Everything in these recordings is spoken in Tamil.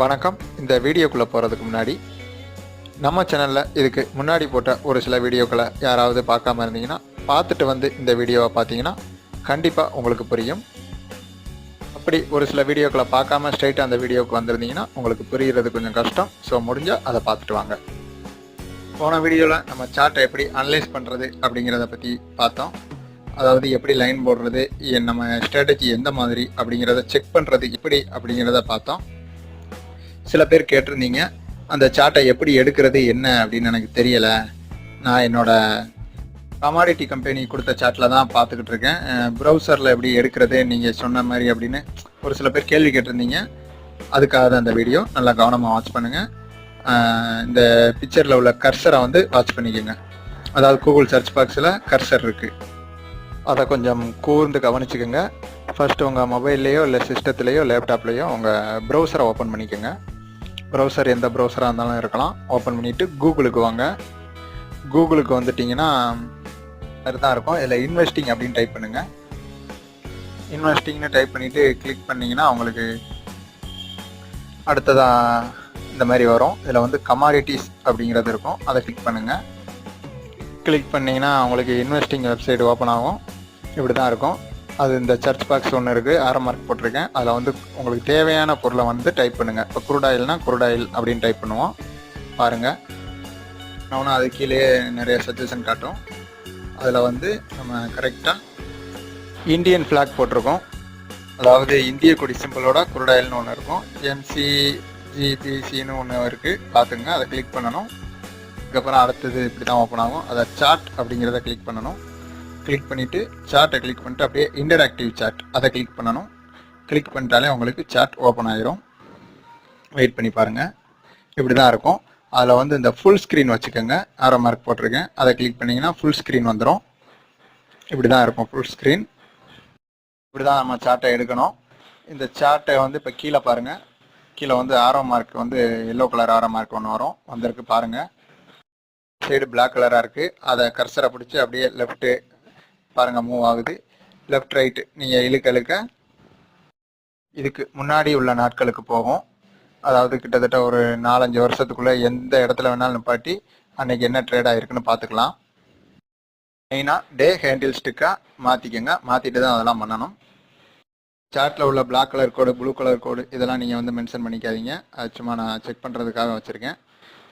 வணக்கம். இந்த வீடியோக்குள்ளே போகிறதுக்கு முன்னாடி நம்ம சேனலில் இதுக்கு முன்னாடி போட்ட ஒரு சில வீடியோக்களை யாராவது பார்க்காம இருந்தீங்கன்னா பார்த்துட்டு வந்து இந்த வீடியோவை பார்த்தீங்கன்னா கண்டிப்பாக உங்களுக்கு புரியும். அப்படி ஒரு சில வீடியோக்களை பார்க்காம ஸ்ட்ரைட்டாக அந்த வீடியோவுக்கு வந்திருந்தீங்கன்னா உங்களுக்கு புரிகிறது கொஞ்சம் கஷ்டம். ஸோ முடிஞ்சால் அதை பார்த்துட்டு வாங்க. போன வீடியோவில் நம்ம சார்ட்டை எப்படி அனலைஸ் பண்ணுறது அப்படிங்கிறத பற்றி பார்த்தோம். அதாவது எப்படி லைன் போடுறது நம்ம ஸ்ட்ராட்டஜி எந்த மாதிரி அப்படிங்கிறத செக் பண்ணுறது எப்படி அப்படிங்கிறத பார்த்தோம். சில பேர் கேட்டிருந்தீங்க அந்த சார்ட்டை எப்படி எடுக்கிறது என்ன அப்படின்னு எனக்கு தெரியலை. நான் என்னோட கமாடிட்டி கம்பெனி கொடுத்த சார்ட்டில் தான் பார்த்துக்கிட்டு இருக்கேன். ப்ரௌசரில் எப்படி எடுக்கிறது நீங்கள் சொன்ன மாதிரி அப்படின்னு ஒரு சில பேர் கேள்வி கேட்டிருந்தீங்க. அதுக்காக தான் அந்த வீடியோ நல்லா கவனமாக வாட்ச் பண்ணுங்கள் இந்த பிக்சரில் உள்ள கர்சரை வந்து வாட்ச் பண்ணிக்கோங்க. அதாவது கூகுள் சர்ச் பாக்ஸில் கர்சர் இருக்குது அதை கொஞ்சம் கூர்ந்து கவனிச்சுக்கோங்க. ஃபஸ்ட்டு உங்கள் மொபைல்லையோ இல்லை சிஸ்டத்துலேயோ லேப்டாப்லேயோ உங்கள் ப்ரௌசரை ஓப்பன் பண்ணிக்கோங்க. ப்ரௌசர் எந்த ப்ரௌசராக இருந்தாலும் இருக்கலாம். ஓப்பன் பண்ணிவிட்டு கூகுளுக்கு வாங்க. கூகுளுக்கு வந்துட்டிங்கன்னா தான் இருக்கும். இதில் இன்வெஸ்டிங் அப்படின்னு டைப் பண்ணுங்கள் இன்வெஸ்டிங்னு டைப் பண்ணிவிட்டு கிளிக் பண்ணிங்கன்னா அவங்களுக்கு அடுத்ததாக இந்த மாதிரி வரும். இதில் வந்து கமாடிட்டிஸ் அப்படிங்கிறது இருக்கும். அதை கிளிக் பண்ணுங்கள் கிளிக் பண்ணிங்கன்னா உங்களுக்கு இன்வெஸ்டிங் வெப்சைட் ஓப்பன் ஆகும். இப்படி தான் இருக்கும். அது இந்த சர்ச் பாக்ஸ் ஒன்று இருக்குது ஆரம் மார்க் போட்டிருக்கேன். அதில் வந்து உங்களுக்கு தேவையான பொருளை வந்து டைப் பண்ணுங்கள் இப்போ குருடாயில்னா குருடாயில் அப்படின்னு டைப் பண்ணுவோம். பாருங்கள் நான் அது கீழே நிறைய சஜஷன் காட்டும். அதில் வந்து நம்ம கரெக்டாக இந்தியன் ஃப்ளாக் போட்டிருக்கோம். அதாவது இந்திய கொடி சிம்பிளோட குருடாயில்னு ஒன்று இருக்கும். எம்சி ஜிபிசின்னு ஒன்று இருக்குது பார்த்துங்க. அதை கிளிக் பண்ணணும். அதுக்கப்புறம் அடுத்தது இப்படி தான் ஓப்பன் ஆகும். அதை சார்ட் அப்படிங்கிறத கிளிக் பண்ணணும். கிளிக் பண்ணிவிட்டு சார்ட்டை கிளிக் பண்ணிட்டு அப்படியே இன்டராக்டிவ் சார்ட் அதை கிளிக் பண்ணணும். கிளிக் பண்ணிட்டாலே உங்களுக்கு சார்ட் ஓப்பன் ஆயிரும். வெயிட் பண்ணி பாருங்கள் இப்படி தான் இருக்கும். அதில் வந்து இந்த ஃபுல் ஸ்க்ரீன் வச்சுக்கோங்க. ஆரோ மார்க் போட்டிருக்கேன். அதை கிளிக் பண்ணிங்கன்னா ஃபுல் ஸ்க்ரீன் வந்துடும் இப்படி தான் இருக்கும் ஃபுல் ஸ்க்ரீன் இப்படி தான் நம்ம சார்ட்டை எடுக்கணும். இந்த சார்ட்டை வந்து இப்போ கீழே பாருங்கள் கீழே வந்து ஆரோ மார்க் வந்து எல்லோ கலர் ஆரோ மார்க் ஒன்று வரும். வந்திருக்கு பாருங்கள் சைடு பிளாக் கலராக இருக்குது அதை கர்சரை பிடிச்சி அப்படியே லெஃப்ட்டு பாருங்கள் மூவ் ஆகுது. லெஃப்ட் ரைட்டு நீங்கள் இழுக்க இழுக்க. இதுக்கு முன்னாடி உள்ள நாட்களுக்கு போகும். அதாவது கிட்டத்தட்ட ஒரு நாலஞ்சு வருஷத்துக்குள்ளே எந்த இடத்துல வேணாலும் நிப்பாட்டி அன்னைக்கு என்ன ட்ரேட் ஆகிருக்குன்னு பார்த்துக்கலாம் மெயினாக டே ஹேண்டில் ஸ்டிக்காக மாற்றிக்கோங்க மாற்றிட்டு தான் அதெல்லாம் பண்ணணும். சார்ட்டில் உள்ள பிளாக் கலர் கோடு ப்ளூ கலர் கோடு இதெல்லாம் நீங்கள் வந்து மென்ஷன் பண்ணிக்காதீங்க. அது சும்மா நான் செக் பண்ணுறதுக்காக வச்சுருக்கேன்.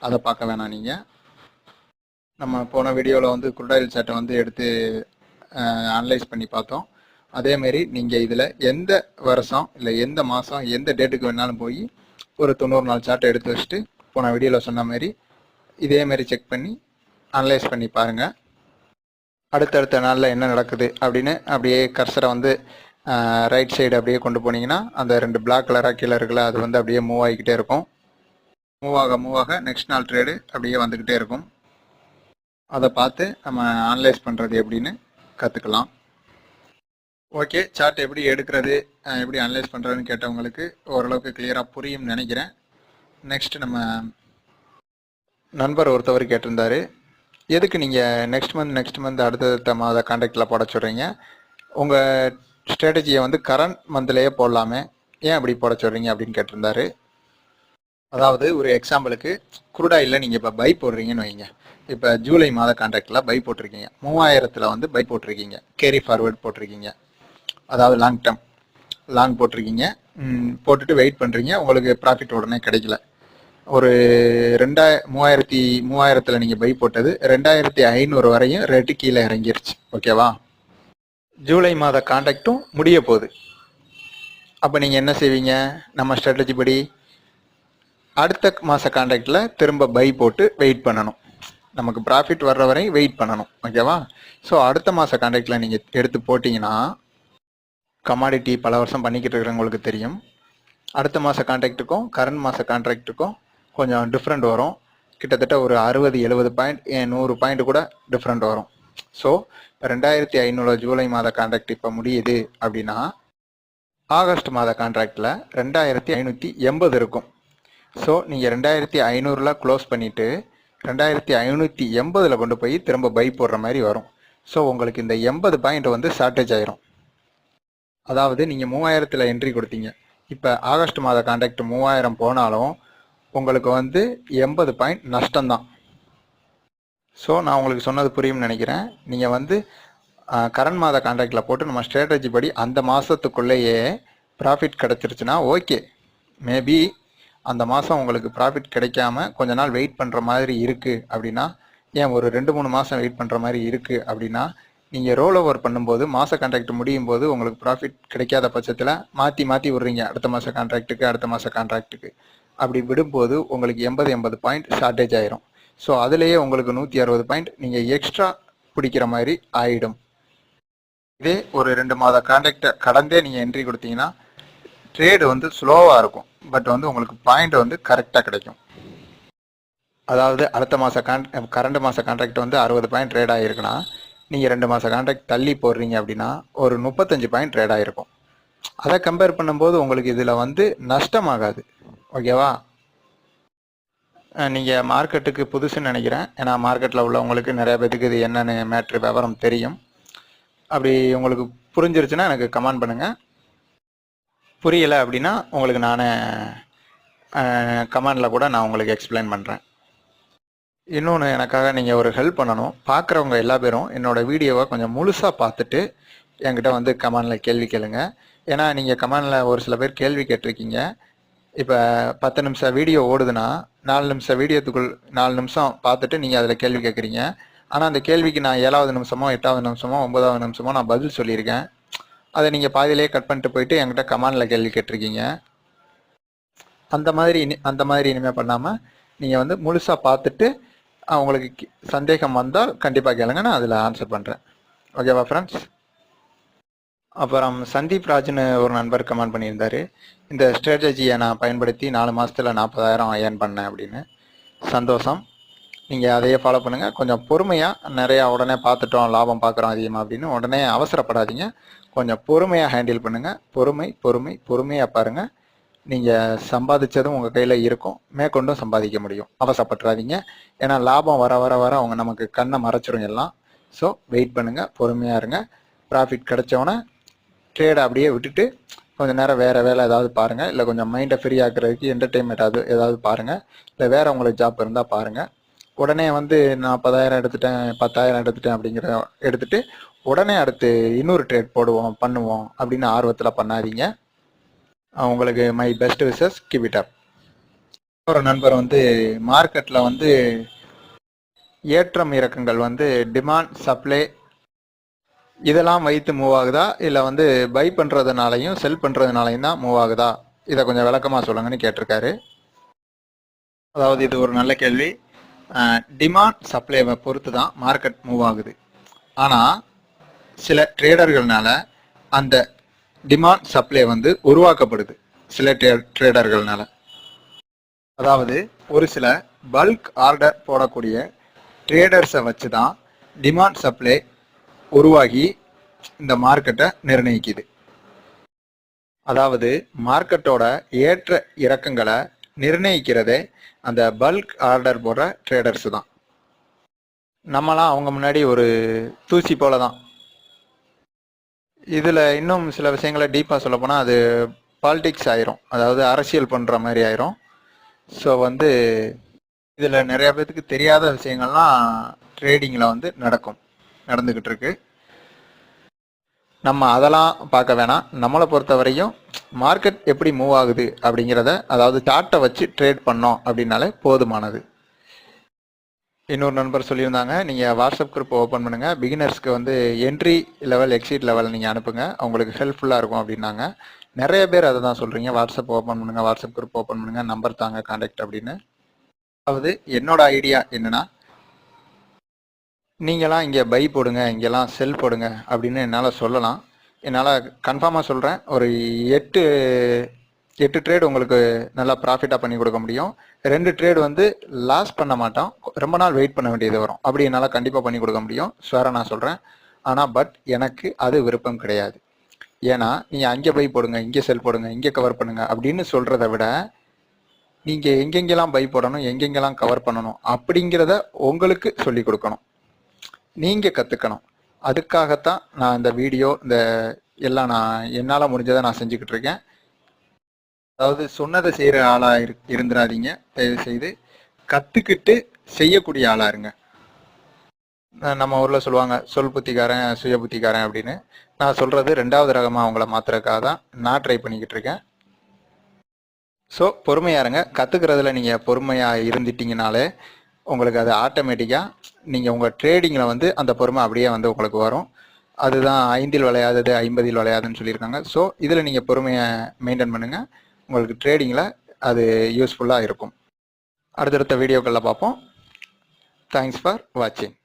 அதை பார்க்க வேணாம் நீங்கள் நம்ம போன வீடியோவில் வந்து குருடாயில் சார்ட்டை வந்து எடுத்து அனலைஸ் பண்ணி பார்த்தோம். அதேமாரி நீங்கள் இதில் எந்த வருஷம் இல்லை எந்த மாதம் எந்த டேட்டுக்கு வேணாலும் போய் ஒரு தொண்ணூறு நாள் சார்ட்டை எடுத்து வச்சுட்டு போன வீடியோவில் சொன்ன மாதிரி இதேமாரி செக் பண்ணி அனலைஸ் பண்ணி பாருங்கள் அடுத்தடுத்த நாளில் என்ன நடக்குது அப்படின்னு அப்படியே கர்சரை வந்து ரைட் சைடு அப்படியே கொண்டு போனீங்கன்னா அந்த ரெண்டு பிளாக் கலராக கீழே இருக்குல்ல அது வந்து அப்படியே மூவ் ஆகிக்கிட்டே இருக்கும். மூவ் ஆக மூவ் ஆக நெக்ஸ்ட் நாள் ட்ரேடு அப்படியே வந்துக்கிட்டே இருக்கும். அதை பார்த்து நம்ம அனலைஸ் பண்ணுறது எப்படின்னு கற்றுக்கலாம் ஓகே சார்ட் எப்படி எடுக்கிறது எப்படி அனலைஸ் பண்ணுறதுன்னு கேட்டவங்களுக்கு ஓரளவுக்கு கிளியராக புரியும்னு நினைக்கிறேன். நெக்ஸ்ட் நம்ம நண்பர் ஒருத்தவர் கேட்டிருந்தார். எதுக்கு நீங்கள் நெக்ஸ்ட் மந்த் நெக்ஸ்ட் மந்த் அடுத்தடுத்த மாத கான்டாக்டில் போட சொல்கிறீங்க உங்கள் ஸ்ட்ராட்டஜியை வந்து கரண்ட் மந்த்லேயே போடலாமே. ஏன் அப்படி போட சொல்கிறீங்க அப்படின்னு கேட்டிருந்தாரு. அதாவது ஒரு எக்ஸாம்பிளுக்கு குருடாயில் நீங்கள் இப்போ பை போடுறீங்கன்னு வைங்க. இப்போ ஜூலை மாத கான்ட்ராக்டில் பை போட்டிருக்கீங்க. மூவாயிரத்தில் வந்து பை போட்டிருக்கீங்க. கேரி ஃபார்வேர்ட் போட்டிருக்கீங்க. அதாவது லாங் டேர்ம் லாங் போட்டிருக்கீங்க. போட்டுட்டு வெயிட் பண்ணுறீங்க உங்களுக்கு ப்ராஃபிட் உடனே கிடைக்கல. ஒரு ரெண்டாய மூவாயிரத்தி மூவாயிரத்தில் நீங்கள் பை போட்டது ரெண்டாயிரத்தி ஐநூறு வரையும் ரேட்டு கீழே இறங்கிருச்சு. ஓகேவா ஜூலை மாத கான்ட்ராக்டும் முடிய போகுது. அப்போ நீங்கள் என்ன செய்வீங்க? நம்ம ஸ்ட்ராட்டஜி படி அடுத்த மாத கான்ட்ராக்டில் திரும்ப பை போட்டு வெயிட் பண்ணணும். நமக்கு ப்ராஃபிட் வர்ற வரையும் வெயிட் பண்ணணும். ஓகேவா ஸோ அடுத்த மாத கான்ட்ராக்டில் நீங்கள் எடுத்து போட்டிங்கன்னா கமாடிட்டி பல வருஷம் பண்ணிக்கிட்டு இருக்கிறவங்களுக்கு தெரியும். அடுத்த மாத கான்ட்ராக்ட்டுக்கும் கரண்ட் மாத கான்ட்ராக்ட்டுக்கும் கொஞ்சம் டிஃப்ரெண்ட் வரும். கிட்டத்தட்ட ஒரு அறுபது எழுபது பாயிண்ட் நூறு பாயிண்ட் கூட டிஃப்ரெண்ட் வரும். ஸோ இப்போ ரெண்டாயிரத்தி ஐநூறு ஜூலை மாத கான்ட்ராக்ட் இப்போ முடியுது அப்படின்னா ஆகஸ்ட் மாத கான்ட்ராக்டில் ரெண்டாயிரத்தி ஐநூற்றி எண்பது இருக்கும். ஸோ நீங்கள் ரெண்டாயிரத்தி ஐநூறுல க்ளோஸ் பண்ணிவிட்டு ரெண்டாயிரத்தி ஐநூற்றி எண்பதில் கொண்டு போய் திரும்ப பை போடுற மாதிரி வரும். ஸோ உங்களுக்கு இந்த எண்பது பாயிண்ட் வந்து ஷார்ட்டேஜ் ஆயிரும். அதாவது நீங்கள் மூவாயிரத்தில் என்ட்ரி கொடுத்தீங்க. இப்போ ஆகஸ்ட் மாத கான்டாக்ட் மூவாயிரம் போனாலும் உங்களுக்கு வந்து எண்பது பாயிண்ட் நஷ்டம்தான். ஸோ நான் உங்களுக்கு சொன்னது புரியும்னு நினைக்கிறேன். நீங்கள் வந்து கரண்ட் மாத கான்ட்ராக்டில் போட்டு நம்ம ஸ்ட்ராட்டஜி படி அந்த மாதத்துக்குள்ளேயே ப்ராஃபிட் கிடச்சிருச்சுன்னா ஓகே மேபி அந்த மாதம் உங்களுக்கு ப்ராஃபிட் கிடைக்காம கொஞ்ச நாள் வெயிட் பண்ணுற மாதிரி இருக்குது அப்படின்னா ஏன் ஒரு ரெண்டு மூணு மாதம் வெயிட் பண்ணுற மாதிரி இருக்குது அப்படின்னா நீங்கள் ரோல் ஓவர் பண்ணும்போது மாத கான்ட்ராக்ட் முடியும் போது உங்களுக்கு ப்ராஃபிட் கிடைக்காத பட்சத்தில் மாற்றி மாற்றி விட்றீங்க. அடுத்த மாத கான்ட்ராக்ட்டுக்கு அடுத்த மாத கான்ட்ராக்ட்டுக்கு அப்படி விடும்போது உங்களுக்கு எண்பது எண்பது பாயிண்ட் ஷார்ட்டேஜ் ஆயிரும். ஸோ அதுலேயே உங்களுக்கு நூற்றி அறுபது பாயிண்ட் நீங்கள் எக்ஸ்ட்ரா பிடிக்கிற மாதிரி ஆயிடும். இதே ஒரு ரெண்டு மாத கான்ட்ராக்டை கடந்தே நீங்கள் என்ட்ரி கொடுத்தீங்கன்னா ட்ரேடு வந்து ஸ்லோவாக இருக்கும். பட் வந்து உங்களுக்கு பாயிண்ட் வந்து கரெக்டாக கிடைக்கும். அதாவது அடுத்த மாத கான் கரண்ட் மாத கான்ட்ராக்ட் வந்து அறுபது பாயிண்ட் ட்ரேட் ஆகிருக்குன்னா நீங்கள் ரெண்டு மாத கான்ட்ராக்ட் தள்ளி போடுறீங்க அப்படின்னா ஒரு முப்பத்தஞ்சு பாயிண்ட் ட்ரேட் ஆகிருக்கும் அதை கம்பேர் பண்ணும்போது உங்களுக்கு இதில் வந்து நஷ்டமாகாது. ஓகேவா நீங்கள் மார்க்கெட்டுக்கு புதுசுன்னு நினைக்கிறேன். ஏன்னா மார்க்கெட்டில் உள்ளவங்களுக்கு நிறைய பேத்துக்கு இது என்னென்னு மேட்ரு விவரம் தெரியும். அப்படி உங்களுக்கு புரிஞ்சிருச்சுன்னா எனக்கு கமெண்ட் பண்ணுங்கள் புரியலை அப்படின்னா உங்களுக்கு நானே கமெண்டில் கூட நான் உங்களுக்கு எக்ஸ்பிளைன் பண்ணுறேன் இன்னொன்று எனக்காக நீங்கள் ஒரு ஹெல்ப் பண்ணணும். பார்க்குறவங்க எல்லா பேரும் என்னோட வீடியோவை கொஞ்சம் முழுசாக பார்த்துட்டு என்கிட்ட வந்து கமெண்டில் கேள்வி கேளுங்க. ஏன்னா நீங்கள் கமெண்டில் ஒரு சில பேர் கேள்வி கேட்டிருக்கீங்க. இப்போ பத்து நிமிஷம் வீடியோ ஓடுதுன்னா நாலு நிமிஷம் வீடியோத்துக்குள் நாலு நிமிஷம் பார்த்துட்டு நீங்கள் அதில் கேள்வி கேட்குறீங்க ஆனால் அந்த கேள்விக்கு நான் ஏழாவது நிமிஷமோ எட்டாவது நிமிஷமோ ஒன்பதாவது நிமிஷமோ நான் பதில் சொல்லியிருக்கேன். அதை நீங்கள் பாதியிலே கட் பண்ணிட்டு போயிட்டு என்கிட்ட கமாண்டில் கேள்வி கேட்டிருக்கீங்க. அந்த மாதிரி இனி அந்த மாதிரி இனிமேல் பண்ணாமல் நீங்கள் வந்து முழுசாக பார்த்துட்டு உங்களுக்கு கி- சந்தேகம் வந்தால் கண்டிப்பாக கேளுங்க. நான் அதில் ஆன்சர் பண்ணுறேன் ஓகேவா ஃப்ரெண்ட்ஸ் அப்புறம் சந்தீப் ராஜ்னு ஒரு நண்பர் கமெண்ட் பண்ணியிருந்தாரு. இந்த ஸ்ட்ராட்டஜியை நான் பயன்படுத்தி நாலு மாதத்தில் நாற்பதாயிரம் ஏர்ன் பண்ணேன் அப்படின்னு. சந்தோஷம். நீங்கள் அதையே ஃபாலோ பண்ணுங்கள் கொஞ்சம் பொறுமையாக நிறையா உடனே பார்த்துட்டோம் லாபம் பார்க்குறோம் அதிகமாக அப்படின்னு உடனே அவசரப்படாதீங்க. கொஞ்சம் பொறுமையாக ஹேண்டில் பண்ணுங்கள் பொறுமை பொறுமை பொறுமையாக பாருங்கள் நீங்கள் சம்பாதிச்சதும் உங்கள் கையில் இருக்கும். மேற்கொண்டும் சம்பாதிக்க முடியும். அவசரப்பட்டுறாதீங்க. ஏன்னா லாபம் வர வர வர அவங்க நமக்கு கண்ணை மறைச்சிரும் எல்லாம். ஸோ வெயிட் பண்ணுங்கள் பொறுமையாக இருங்க. ப்ராஃபிட் கிடச்சோன்னே ட்ரேடை அப்படியே விட்டுட்டு கொஞ்சம் நேரம் வேறு வேலை ஏதாவது பாருங்கள் இல்லை கொஞ்சம் மைண்டை ஃப்ரீ ஆக்குறதுக்கு என்டர்டெயின்மெண்ட் அது ஏதாவது பாருங்கள் இல்லை வேறு உங்களுக்கு ஜாப் இருந்தால் பாருங்கள் உடனே வந்து நாற்பதாயிரம் எடுத்துட்டேன் பத்தாயிரம் எடுத்துட்டேன் அப்படிங்கிற எடுத்துட்டு உடனே அடுத்து இன்னொரு ட்ரேட் போடுவோம் பண்ணுவோம் அப்படின்னு ஆர்வத்தில் பண்ணாதீங்க. உங்களுக்கு my best wishes give it up ஒரு நண்பர் வந்து மார்க்கெட்டில் வந்து ஏற்றம் இறக்கங்கள் வந்து டிமாண்ட் சப்ளை இதெல்லாம் வைத்து மூவ் ஆகுதா? இல்லை வந்து பை பண்ணுறதுனாலையும் செல் பண்ணுறதுனாலையும் தான் மூவ் ஆகுதா? இதை கொஞ்சம் விளக்கமாக சொல்லுங்கன்னு கேட்டிருக்காரு. அதாவது இது ஒரு நல்ல கேள்வி. டிமாண்ட் சப்ளைவை பொறுத்து தான் மார்க்கெட் மூவ் ஆகுது. ஆனால் சில ட்ரேடர்கள்னால அந்த டிமாண்ட் சப்ளை வந்து உருவாக்கப்படுது. சில ட்ரேடர்கள்னால அதாவது ஒரு சில பல்க் ஆர்டர் போடக்கூடிய ட்ரேடர்ஸை வச்சு தான் டிமாண்ட் சப்ளை உருவாகி இந்த மார்க்கெட்டை நிர்ணயிக்குது. அதாவது மார்க்கெட்டோட ஏற்ற இறக்கங்களை நிர்ணயிக்கிறதே அந்த பல்க் ஆர்டர் போடுற ட்ரேடர்ஸ் தான். நம்மலாம் அவங்க முன்னாடி ஒரு தூசி போல தான். இதில் இன்னும் சில விஷயங்களை டீப்பாக சொல்ல போனால் அது பாலிடிக்ஸ் ஆயிரும். அதாவது அரசியல் பண்ணுற மாதிரி ஆயிரும். ஸோ வந்து இதில் நிறைய பேத்துக்கு தெரியாத விஷயங்கள்லாம் ட்ரேடிங்கில் வந்து நடக்கும். நடந்துக்கிட்டு இருக்கு. நம்ம அதெல்லாம் பார்க்க வேணாம். நம்மளை பொறுத்த வரையும் மார்க்கெட் எப்படி மூவ் ஆகுது அப்படிங்கிறத அதாவது சார்ட்டை வச்சு ட்ரேட் பண்ணோம் அப்படின்னாலே போதுமானது. இன்னொரு நண்பர் சொல்லியிருந்தாங்க நீங்கள் வாட்ஸ்அப் குரூப் ஓப்பன் பண்ணுங்கள் பிகினர்ஸ்க்கு வந்து என்ட்ரி லெவல் எக்ஸிட் லெவல் நீங்கள் அனுப்புங்க. அவங்களுக்கு ஹெல்ப்ஃபுல்லாக இருக்கும் அப்படின்னாங்க. நிறைய பேர் அதை தான் சொல்கிறீங்க வாட்ஸ்அப் ஓப்பன் பண்ணுங்கள் வாட்ஸ்அப் குரூப் ஓப்பன் பண்ணுங்கள் நம்பர் தாங்க காண்டாக்ட் அப்படின்னு. அதாவது என்னோட ஐடியா என்னென்னா நீங்களாம் இங்கே பை போடுங்க இங்கெல்லாம் செல் போடுங்க அப்படின்னு என்னால் சொல்லலாம். என்னால் கன்ஃபார்மாக சொல்கிறேன் ஒரு எட்டு எட்டு ட்ரேட் உங்களுக்கு நல்லா ப்ராஃபிட்டாக பண்ணி கொடுக்க முடியும். ரெண்டு ட்ரேட் வந்து லாஸ் பண்ண மாட்டோம் ரொம்ப நாள் வெயிட் பண்ண வேண்டியது வரும். அப்படி என்னால் கண்டிப்பாக பண்ணி கொடுக்க முடியும். ஸ்வேரா நான் சொல்கிறேன். ஆனால் பட் எனக்கு அது விருப்பம் கிடையாது. ஏன்னா நீங்கள் அங்கே பை போடுங்க இங்கே செல் போடுங்க இங்கே கவர் பண்ணுங்க அப்படின்னு சொல்கிறத விட நீங்கள் எங்கெங்கெல்லாம் பை போடணும் எங்கெங்கெல்லாம் கவர் பண்ணணும் அப்படிங்கிறத உங்களுக்கு சொல்லி கொடுக்கணும். நீங்கள் கற்றுக்கணும் அதுக்காகத்தான் நான் இந்த வீடியோ இந்த எல்லாம் நான் என்னால் முடிஞ்சதை நான் செஞ்சுக்கிட்டு இருக்கேன். அதாவது சொன்னதை செய்கிற ஆளாக இரு இருந்துடாதீங்க தயவு செய்து கற்றுக்கிட்டு செய்யக்கூடிய ஆளாக இருங்க. நம்ம ஊரில் சொல்லுவாங்க சொல் புத்திக்காரன் சுய புத்திக்காரன் அப்படின்னு. நான் சொல்கிறது ரெண்டாவது ரகமாக அவங்கள மாத்துறக்காக தான் நான் ட்ரை பண்ணிக்கிட்டு இருக்கேன். ஸோ பொறுமையா இருங்க. கற்றுக்கிறதுல நீங்கள் பொறுமையாக இருந்துட்டீங்கனாலே உங்களுக்கு அது ஆட்டோமேட்டிக்காக நீங்கள் உங்கள் ட்ரேடிங்கில் வந்து அந்த பொறுமை அப்படியே வந்து உங்களுக்கு வரும். அதுதான் ஐந்தில் விளையாதது ஐம்பதில் விளையாதுன்னு சொல்லியிருக்காங்க. ஸோ இதில் நீங்கள் பொறுமையை மெயின்டைன் பண்ணுங்கள் உங்களுக்கு ட்ரேடிங்கில் அது யூஸ்ஃபுல்லாக இருக்கும். அடுத்தடுத்த வீடியோக்களில் பார்ப்போம். தேங்க்ஸ் ஃபார் வாட்சிங்